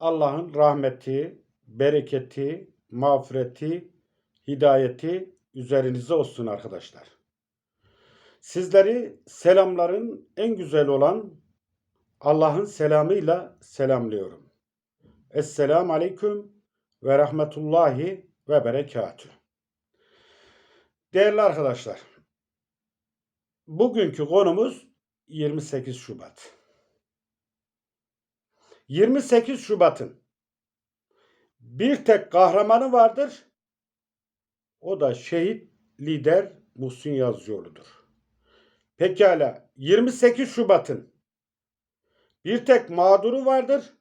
Allah'ın rahmeti, bereketi, mağfireti, hidayeti üzerinize olsun arkadaşlar. Sizleri selamların en güzel olan Allah'ın selamıyla selamlıyorum. Esselamu Aleyküm ve Rahmetullahi ve Berekatü. Değerli arkadaşlar, bugünkü konumuz 28 Şubat. 28 Şubat'ın bir tek kahramanı vardır. O da şehit lider Muhsin Yazıcıoğlu'dur. Pekala 28 Şubat'ın bir tek mağduru vardır.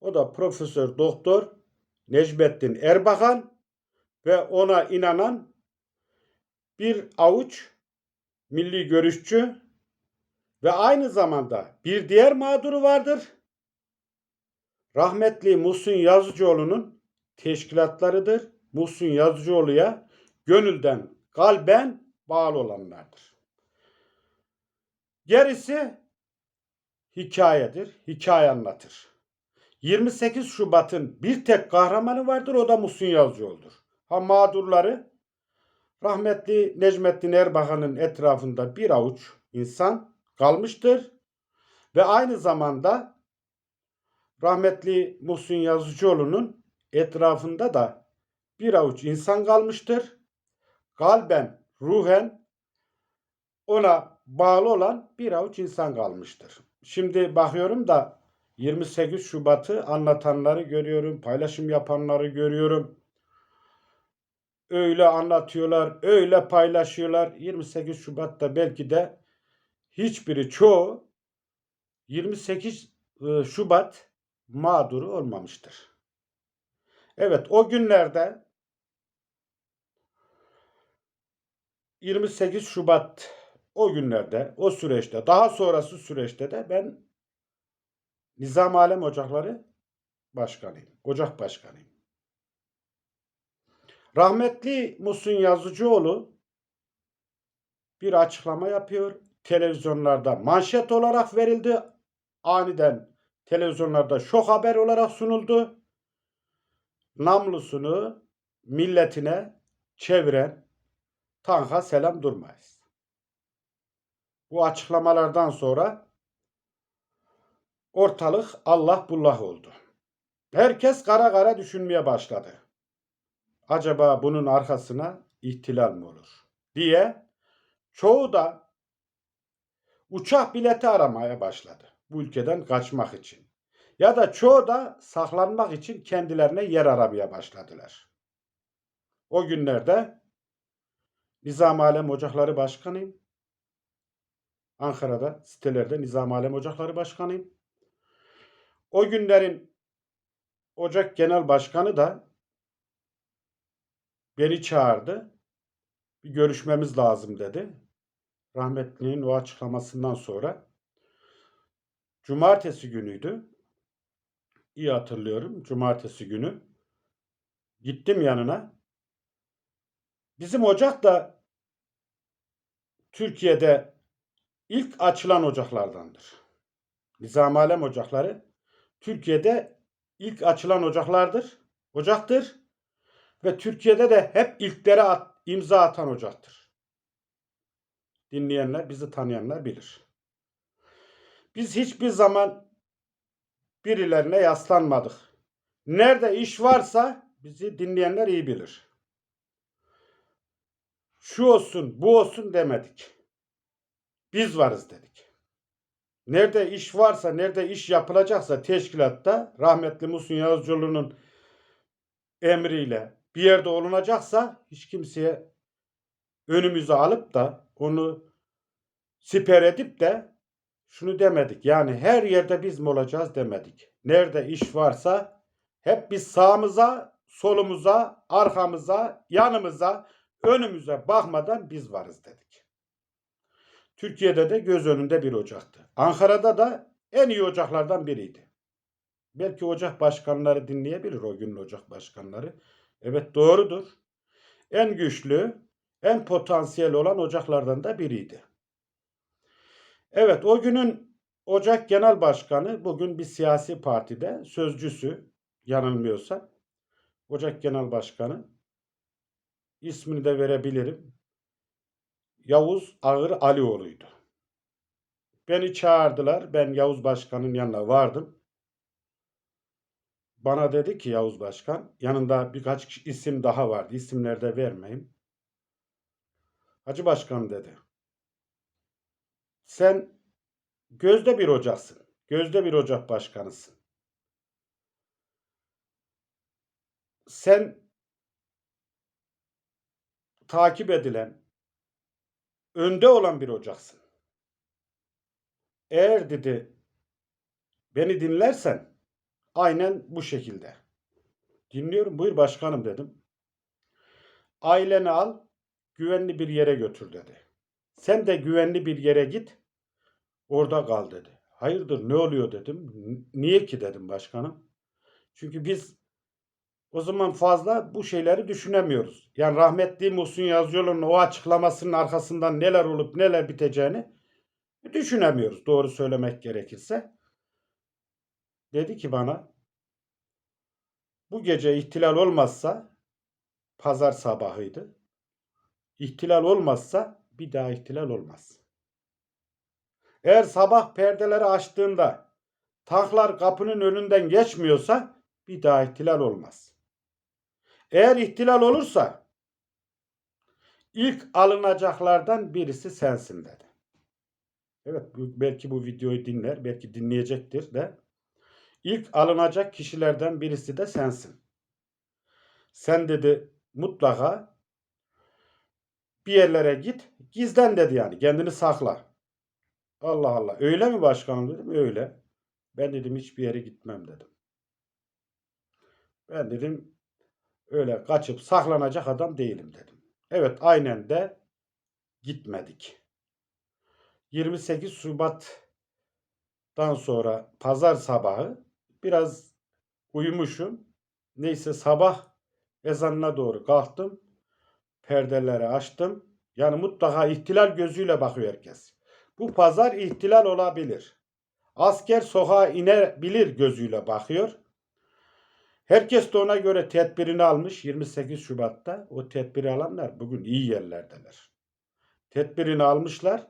O da Profesör Doktor Necmettin Erbakan ve ona inanan bir avuç milli görüşçü ve aynı zamanda bir diğer mağduru vardır. Rahmetli Muhsin Yazıcıoğlu'nun teşkilatlarıdır. Muhsin Yazıcıoğlu'ya gönülden, kalben bağlı olanlardır. Gerisi hikayedir, hikaye anlatır. 28 Şubat'ın bir tek kahramanı vardır, o da Muhsin Yazıcıoğlu'dur. Ha mağdurları rahmetli Necmettin Erbakan'ın etrafında bir avuç insan kalmıştır. Ve aynı zamanda rahmetli Muhsin Yazıcıoğlu'nun etrafında da bir avuç insan kalmıştır. Kalben, ruhen ona bağlı olan bir avuç insan kalmıştır. Şimdi bakıyorum da 28 Şubat'ı anlatanları görüyorum, paylaşım yapanları görüyorum. Öyle anlatıyorlar, öyle paylaşıyorlar. 28 Şubat'ta belki de hiçbiri çoğu 28 e, Şubat mağduru olmamıştır. Evet o günlerde 28 Şubat o günlerde, o süreçte, daha sonrası süreçte de ben Nizam Alem Ocakları Başkanıyım. Ocak Başkanıyım. Rahmetli Musun Yazıcıoğlu bir açıklama yapıyor. Televizyonlarda manşet olarak verildi. Aniden televizyonlarda şok haber olarak sunuldu. Namlusunu milletine çeviren tanka selam durmayız. Bu açıklamalardan sonra ortalık Allah bullah oldu. Herkes kara kara düşünmeye başladı. Acaba bunun arkasına ihtilal mi olur diye çoğu da uçak bileti aramaya başladı bu ülkeden kaçmak için. Ya da çoğu da saklanmak için kendilerine yer aramaya başladılar. O günlerde Nizam Alem Ocakları Başkanıyım. Ankara'da sitelerde Nizam Alem Ocakları Başkanıyım. O günlerin Ocak Genel Başkanı da beni çağırdı. Bir görüşmemiz lazım dedi. Rahmetli'nin o açıklamasından sonra Cumartesi günüydü. İyi hatırlıyorum. Cumartesi günü. Gittim yanına. Bizim ocak da Türkiye'de ilk açılan ocaklardandır. Nizam Alem ocakları Türkiye'de ilk açılan ocaklardır. Ocaktır. Ve Türkiye'de de hep ilklere at, imza atan ocaktır. Dinleyenler, bizi tanıyanlar bilir. Biz hiçbir zaman birilerine yaslanmadık. Nerede iş varsa bizi dinleyenler iyi bilir. Şu olsun, bu olsun demedik. Biz varız dedik. Nerede iş varsa, nerede iş yapılacaksa teşkilatta rahmetli Musun Yazıcıoğlu'nun emriyle bir yerde olunacaksa hiç kimseye önümüze alıp da onu siper edip de şunu demedik. Yani her yerde biz mi olacağız demedik. Nerede iş varsa hep biz sağımıza, solumuza, arkamıza, yanımıza, önümüze bakmadan biz varız dedik. Türkiye'de de göz önünde bir ocaktı. Ankara'da da en iyi ocaklardan biriydi. Belki ocak başkanları dinleyebilir o günün ocak başkanları. Evet doğrudur. En güçlü, en potansiyel olan ocaklardan da biriydi. Evet o günün Ocak Genel Başkanı bugün bir siyasi partide sözcüsü yanılmıyorsa Ocak Genel Başkanı ismini de verebilirim. Yavuz Ağır Alioğlu'ydu. Beni çağırdılar. Ben Yavuz Başkan'ın yanına vardım. Bana dedi ki Yavuz Başkan, yanında birkaç isim daha vardı. İsimler de vermeyeyim. Hacı Başkan dedi. Sen gözde bir hocaksın. Gözde bir ocak başkanısın. Sen takip edilen, önde olan bir hocaksın. Eğer dedi beni dinlersen aynen bu şekilde. Dinliyorum buyur başkanım dedim. Aileni al güvenli bir yere götür dedi. Sen de güvenli bir yere git orada kal dedi. Hayırdır ne oluyor dedim. "N- Niye ki dedim başkanım. Çünkü biz o zaman fazla bu şeyleri düşünemiyoruz. Yani rahmetli Muhsin Yazıcıoğlu'nun o açıklamasının arkasından neler olup neler biteceğini düşünemiyoruz doğru söylemek gerekirse. Dedi ki bana bu gece ihtilal olmazsa pazar sabahıydı. İhtilal olmazsa bir daha ihtilal olmaz. Eğer sabah perdeleri açtığında tanklar kapının önünden geçmiyorsa bir daha ihtilal olmaz. Eğer ihtilal olursa ilk alınacaklardan birisi sensin dedi. Evet belki bu videoyu dinler, belki dinleyecektir de. İlk alınacak kişilerden birisi de sensin. Sen dedi mutlaka bir yerlere git, gizlen dedi yani. Kendini sakla. Allah Allah. Öyle mi başkanım dedim. Öyle. Ben dedim hiçbir yere gitmem dedim. Ben dedim öyle kaçıp saklanacak adam değilim dedim. Evet aynen de gitmedik. 28 Şubat'tan sonra pazar sabahı biraz uyumuşum. Neyse sabah ezanına doğru kalktım. Perdeleri açtım. Yani mutlaka ihtilal gözüyle bakıyor herkes. Bu pazar ihtilal olabilir. Asker sokağa inebilir gözüyle bakıyor. Herkes de ona göre tedbirini almış 28 Şubat'ta. O tedbiri alanlar bugün iyi yerlerdeler. Tedbirini almışlar.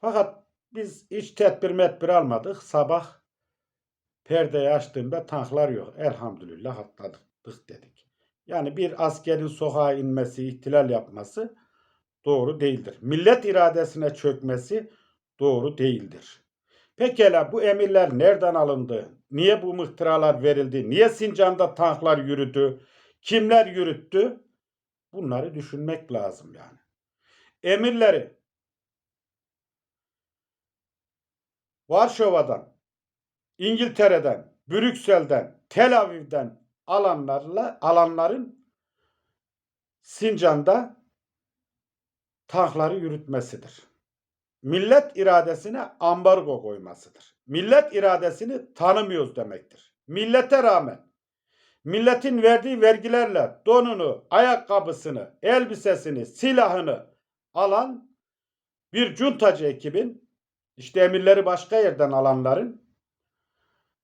Fakat biz hiç tedbir metbir almadık. Sabah perdeyi açtığımda tanklar yok. Elhamdülillah atladık dedik. Yani bir askerin sokağa inmesi, ihtilal yapması doğru değildir. Millet iradesine çökmesi doğru değildir. Pekala bu emirler nereden alındı? Niye bu mıhtıralar verildi? Niye Sincan'da tanklar yürüdü? Kimler yürüttü? Bunları düşünmek lazım yani. Emirleri Varşova'dan, İngiltere'den, Brüksel'den, Tel Aviv'den alanlarla alanların Sincan'da tankları yürütmesidir. Millet iradesine ambargo koymasıdır. Millet iradesini tanımıyoruz demektir. Millete rağmen milletin verdiği vergilerle donunu, ayakkabısını, elbisesini, silahını alan bir cuntacı ekibin işte emirleri başka yerden alanların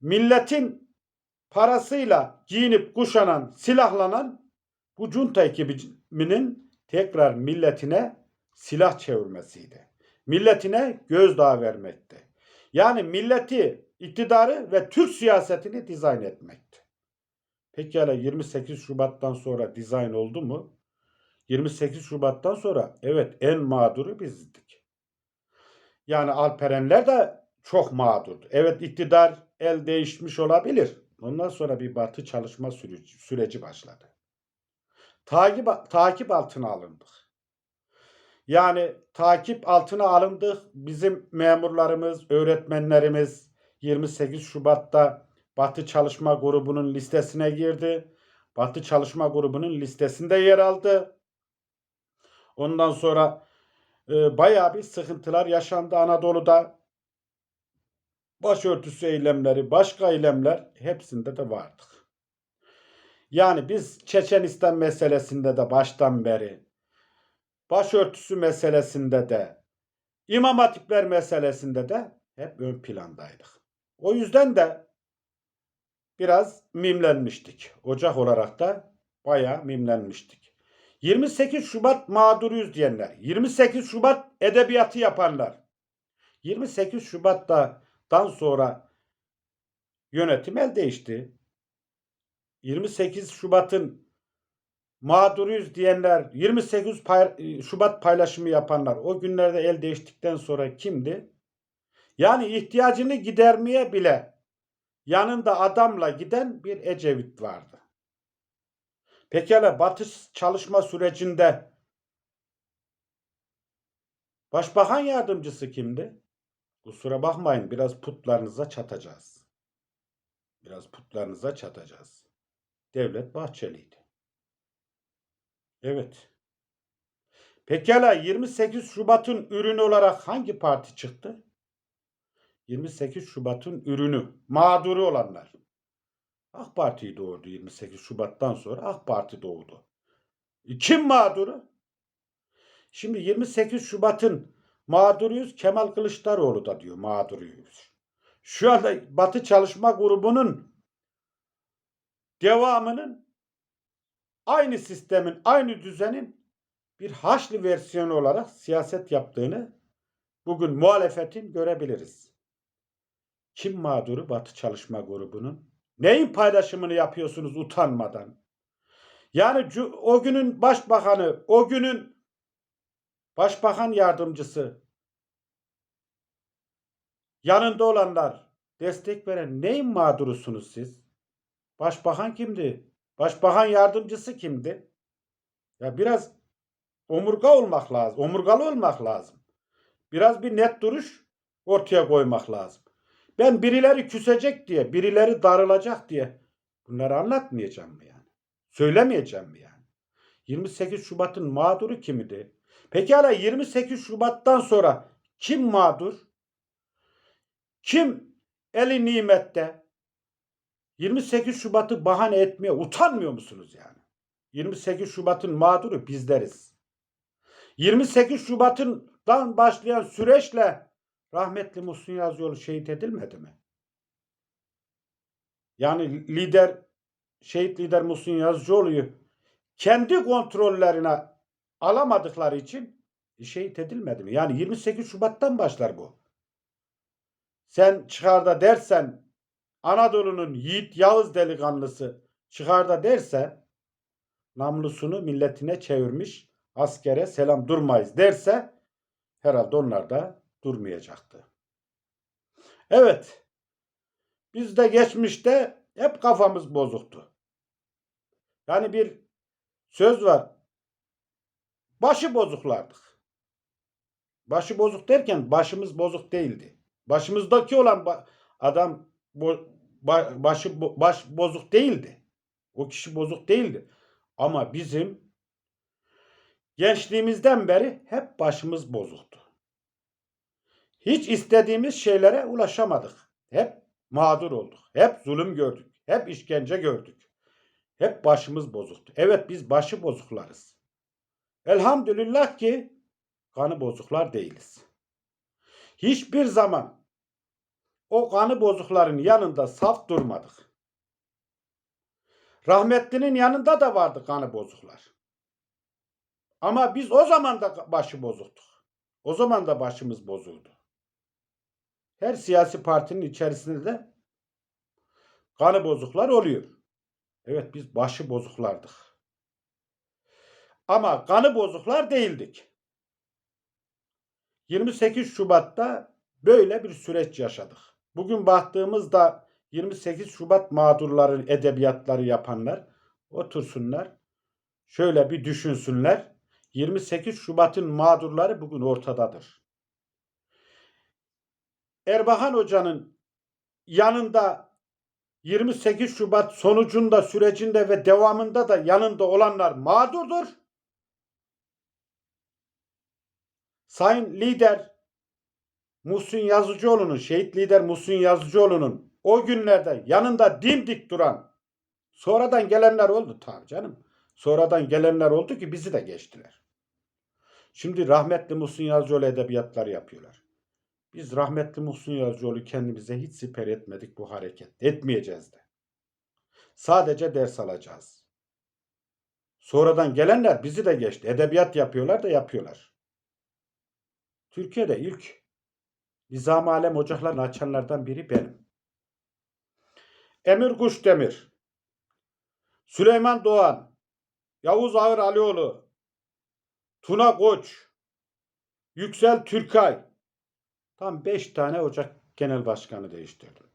milletin parasıyla giyinip kuşanan, silahlanan bu junta ekibinin tekrar milletine silah çevirmesiydi. Milletine gözdağı vermekti. Yani milleti, iktidarı ve Türk siyasetini dizayn etmekti. Pekala 28 Şubat'tan sonra dizayn oldu mu? 28 Şubat'tan sonra evet en mağduru bizdik. Yani Alperenler de çok mağdurdu. Evet iktidar el değişmiş olabilir. Ondan sonra bir batı çalışma süreci, süreci başladı. Takip, takip altına alındık. Yani takip altına alındık. Bizim memurlarımız, öğretmenlerimiz 28 Şubat'ta Batı Çalışma Grubu'nun listesine girdi. Batı Çalışma Grubu'nun listesinde yer aldı. Ondan sonra e, bayağı bir sıkıntılar yaşandı Anadolu'da. Başörtüsü eylemleri, başka eylemler hepsinde de vardık. Yani biz Çeçenistan meselesinde de baştan beri, başörtüsü meselesinde de, İmam Hatipler meselesinde de hep ön plandaydık. O yüzden de biraz mimlenmiştik. Ocak olarak da bayağı mimlenmiştik. 28 Şubat mağduruyuz diyenler, 28 Şubat edebiyatı yapanlar, 28 Şubat'tan sonra yönetim el değişti. 28 Şubat'ın mağduruyuz diyenler, 28 pay- Şubat paylaşımı yapanlar o günlerde el değiştikten sonra kimdi? Yani ihtiyacını gidermeye bile yanında adamla giden bir Ecevit vardı. Pekala Batı çalışma sürecinde Başbakan yardımcısı kimdi? Kusura bakmayın biraz putlarınıza çatacağız. Biraz putlarınıza çatacağız. Devlet Bahçeli'ydi. Evet. Pekala 28 Şubat'ın ürünü olarak hangi parti çıktı? 28 Şubat'ın ürünü, mağduru olanlar. AK Parti doğurdu 28 Şubat'tan sonra AK Parti doğdu. E, Kim mağduru? Şimdi 28 Şubat'ın mağduruyuz Kemal Kılıçdaroğlu da diyor mağduruyuz. Şu anda Batı Çalışma Grubu'nun devamının aynı sistemin, aynı düzenin bir haşlı versiyonu olarak siyaset yaptığını bugün muhalefetin görebiliriz. Kim mağduru Batı Çalışma Grubu'nun? Neyin paylaşımını yapıyorsunuz utanmadan? Yani o günün başbakanı, o günün başbakan yardımcısı, yanında olanlar, destek veren neyin mağdurusunuz siz? Başbakan kimdi? Başbakan yardımcısı kimdi? Ya biraz omurga olmak lazım. Omurgalı olmak lazım. Biraz bir net duruş ortaya koymak lazım. Ben birileri küsecek diye, birileri darılacak diye bunları anlatmayacağım mı yani? Söylemeyeceğim mi yani? 28 Şubat'ın mağduru kimdi? Pekala 28 Şubat'tan sonra kim mağdur? Kim eli nimette? 28 Şubat'ı bahane etmeye utanmıyor musunuz yani? 28 Şubat'ın mağduru bizleriz. 28 Şubat'ından başlayan süreçle rahmetli Muhsin Yazıcıoğlu şehit edilmedi mi? Yani lider, şehit lider Muhsin Yazıcıoğlu'yu kendi kontrollerine alamadıkları için şehit edilmedi mi? Yani 28 Şubat'tan başlar bu. Sen çıkar da dersen Anadolu'nun yiğit Yağız delikanlısı çıkar da derse namlusunu milletine çevirmiş askere selam durmayız derse herhalde onlar da durmayacaktı. Evet. Biz de geçmişte hep kafamız bozuktu. Yani bir söz var. Başı bozuklardık. Başı bozuk derken başımız bozuk değildi. Başımızdaki olan adam başı baş bozuk değildi. O kişi bozuk değildi. Ama bizim gençliğimizden beri hep başımız bozuktu. Hiç istediğimiz şeylere ulaşamadık. Hep mağdur olduk. Hep zulüm gördük. Hep işkence gördük. Hep başımız bozuktu. Evet biz başı bozuklarız. Elhamdülillah ki kanı bozuklar değiliz. Hiçbir zaman o kanı bozukların yanında saf durmadık. Rahmetlinin yanında da vardı kanı bozuklar. Ama biz o zaman da başı bozuktuk. O zaman da başımız bozuldu. Her siyasi partinin içerisinde de kanı bozuklar oluyor. Evet biz başı bozuklardık. Ama kanı bozuklar değildik. 28 Şubat'ta böyle bir süreç yaşadık. Bugün baktığımızda 28 Şubat mağdurları edebiyatları yapanlar otursunlar. Şöyle bir düşünsünler. 28 Şubat'ın mağdurları bugün ortadadır. Erbakan Hoca'nın yanında 28 Şubat sonucunda, sürecinde ve devamında da yanında olanlar mağdurdur. Sayın lider Muhsin Yazıcıoğlu'nun, şehit lider Muhsin Yazıcıoğlu'nun o günlerde yanında dimdik duran sonradan gelenler oldu tabii canım. Sonradan gelenler oldu ki bizi de geçtiler. Şimdi rahmetli Muhsin Yazıcıoğlu edebiyatları yapıyorlar. Biz rahmetli Muhsin Yazıcıoğlu kendimize hiç siper etmedik bu hareket. Etmeyeceğiz de. Sadece ders alacağız. Sonradan gelenler bizi de geçti. Edebiyat yapıyorlar da yapıyorlar. Türkiye'de ilk Nizam Alem ocaklarını açanlardan biri benim. Emir Kuşdemir, Süleyman Doğan, Yavuz Ağır Alioğlu, Tuna Koç, Yüksel Türkay. Tam 5 tane ocak genel başkanı değiştirdim.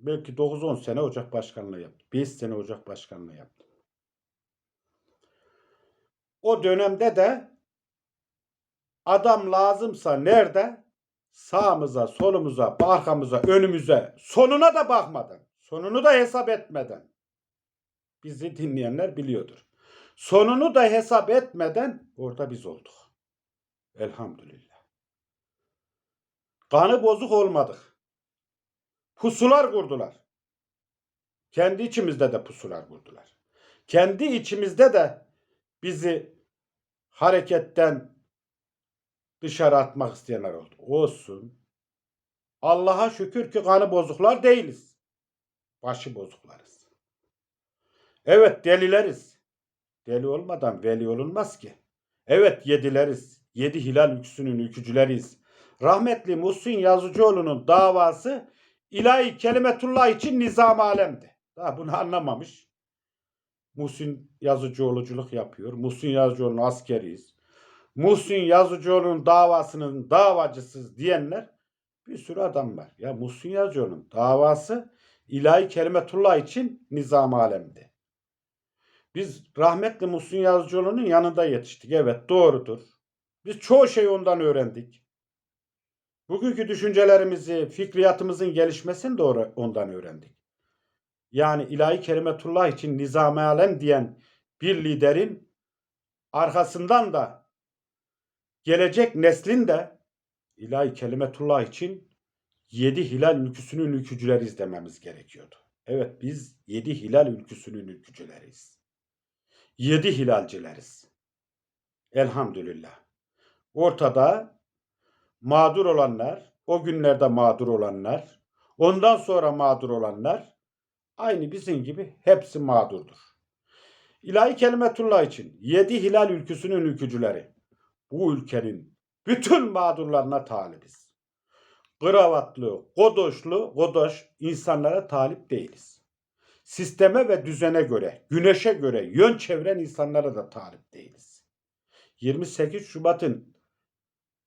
Belki 9-10 sene ocak başkanlığı yaptım. 5 sene ocak başkanlığı yaptım. O dönemde de adam lazımsa nerede? Sağımıza, solumuza, arkamıza, önümüze, sonuna da bakmadan, sonunu da hesap etmeden. Bizi dinleyenler biliyordur. Sonunu da hesap etmeden orada biz olduk. Elhamdülillah. Kanı bozuk olmadık. Pusular kurdular. Kendi içimizde de pusular kurdular. Kendi içimizde de bizi hareketten dışarı atmak isteyenler oldu. Olsun. Allah'a şükür ki kanı bozuklar değiliz. Başı bozuklarız. Evet delileriz. Deli olmadan veli olunmaz ki. Evet yedileriz. Yedi hilal ülküsünün ülkücüleriyiz. Rahmetli Muhsin Yazıcıoğlu'nun davası ilahi kelimetullah için nizam alemdi. Daha bunu anlamamış. Muhsin Yazıcıoğluculuk yapıyor. Muhsin Yazıcıoğlu'nun askeriyiz. Muhsin Yazıcıoğlu'nun davasının davacısız diyenler bir sürü adam var. Ya Muhsin Yazıcıoğlu'nun davası ilahi kelimetullah için nizam alemdi. Biz rahmetli Muhsin Yazıcıoğlu'nun yanında yetiştik. Evet doğrudur. Biz çoğu şeyi ondan öğrendik. Bugünkü düşüncelerimizi, fikriyatımızın gelişmesini de ondan öğrendik. Yani ilahi kelimetullah için nizam alem diyen bir liderin arkasından da gelecek neslin de ilahi kelimetullah için yedi hilal ülküsünün ülkücüleri izlememiz gerekiyordu. Evet biz yedi hilal ülküsünün ülkücüleriyiz. Yedi hilalcileriz. Elhamdülillah. Ortada mağdur olanlar, o günlerde mağdur olanlar, ondan sonra mağdur olanlar aynı bizim gibi hepsi mağdurdur. İlahi kelimetullah için yedi hilal ülküsünün ülkücüleri bu ülkenin bütün mağdurlarına talibiz. Kravatlı, godoşlu, godoş insanlara talip değiliz. Sisteme ve düzene göre, güneşe göre yön çeviren insanlara da talip değiliz. 28 Şubat'ın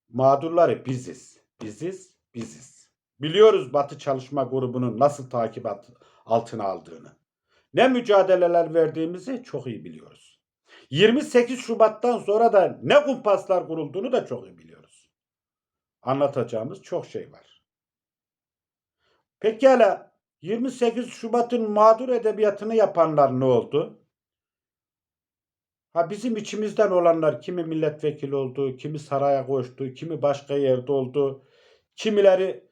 mağdurları biziz. Biziz, biziz. Biliyoruz Batı Çalışma Grubu'nun nasıl takip altına aldığını. Ne mücadeleler verdiğimizi çok iyi biliyoruz. 28 Şubat'tan sonra da ne kumpaslar kurulduğunu da çok iyi biliyoruz. Anlatacağımız çok şey var. Pekala 28 Şubat'ın mağdur edebiyatını yapanlar ne oldu? Ha bizim içimizden olanlar kimi milletvekili oldu, kimi saraya koştu, kimi başka yerde oldu, kimileri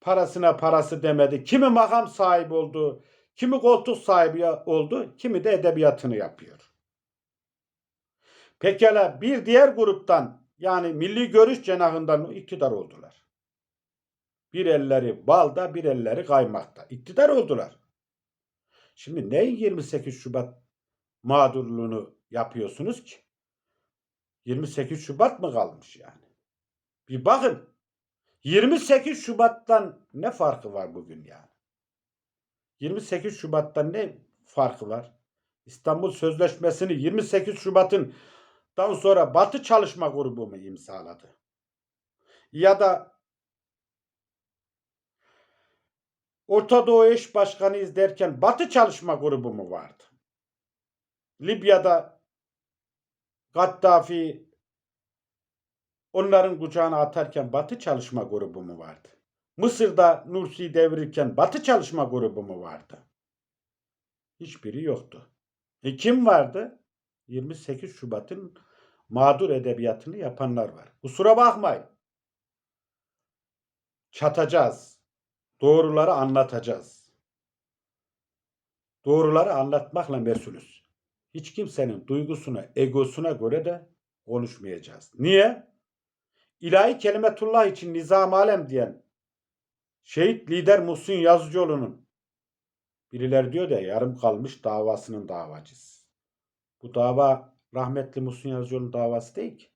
parasına parası demedi, kimi makam sahibi oldu, kimi koltuk sahibi oldu, kimi de edebiyatını yapıyor. Pekala bir diğer gruptan yani milli görüş cenahından iktidar oldular. Bir elleri balda, bir elleri kaymakta. İktidar oldular. Şimdi neyin 28 Şubat mağdurluğunu yapıyorsunuz ki? 28 Şubat mı kalmış yani? Bir bakın. 28 Şubat'tan ne farkı var bugün yani? 28 Şubat'tan ne farkı var? İstanbul Sözleşmesi'ni 28 Şubat'ın sonra Batı Çalışma Grubu mu imzaladı? Ya da Orta Doğu Eş Başkanıyız derken Batı Çalışma Grubu mu vardı? Libya'da Gaddafi onların kucağına atarken Batı Çalışma Grubu mu vardı? Mısır'da Nursi'yi devirirken Batı Çalışma Grubu mu vardı? Hiçbiri yoktu. E kim vardı? 28 Şubat'ın mağdur edebiyatını yapanlar var. Kusura bakmayın. Çatacağız. Doğruları anlatacağız. Doğruları anlatmakla mesulüz. Hiç kimsenin duygusuna, egosuna göre de konuşmayacağız. Niye? ilahi kelimetullah için nizam alem diyen şehit lider Muhsin Yazıcıoğlu'nun birileri diyor da yarım kalmış davasının davacısı. Bu dava rahmetli Muhsin Yazıcıoğlu'nun davası değil ki.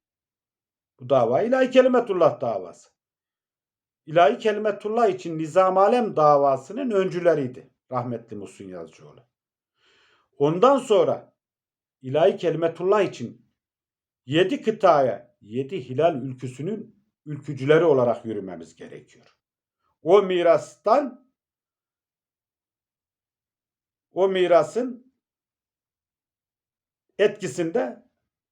Bu dava ilahi kelimetullah davası. İlahi kelimetullah için nizam alem davasının öncüleriydi rahmetli Muhsin Yazıcıoğlu. Ondan sonra ilahi kelimetullah için yedi kıtaya, yedi hilal ülküsünün ülkücüleri olarak yürümemiz gerekiyor. O mirastan o mirasın etkisinde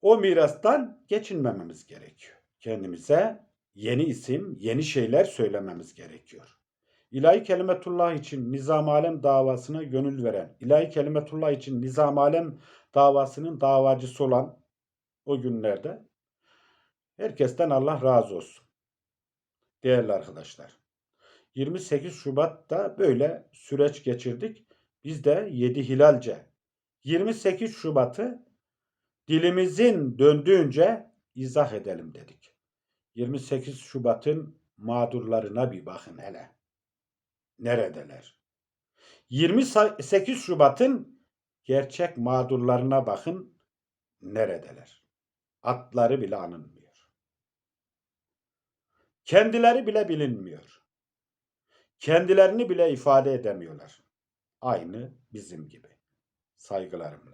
o mirastan geçinmememiz gerekiyor. Kendimize yeni isim, yeni şeyler söylememiz gerekiyor. İlahi Kelimetullah için Nizam Alem davasına gönül veren, İlahi Kelimetullah için Nizam Alem davasının davacısı olan o günlerde herkesten Allah razı olsun. Değerli arkadaşlar. 28 Şubat'ta böyle süreç geçirdik. Biz de 7 Hilalce 28 Şubat'ı dilimizin döndüğünce izah edelim dedik. 28 Şubat'ın mağdurlarına bir bakın hele. Neredeler? 28 Şubat'ın gerçek mağdurlarına bakın neredeler? Atları bile anılmıyor. Kendileri bile bilinmiyor. Kendilerini bile ifade edemiyorlar. Aynı bizim gibi. Saygılarımla.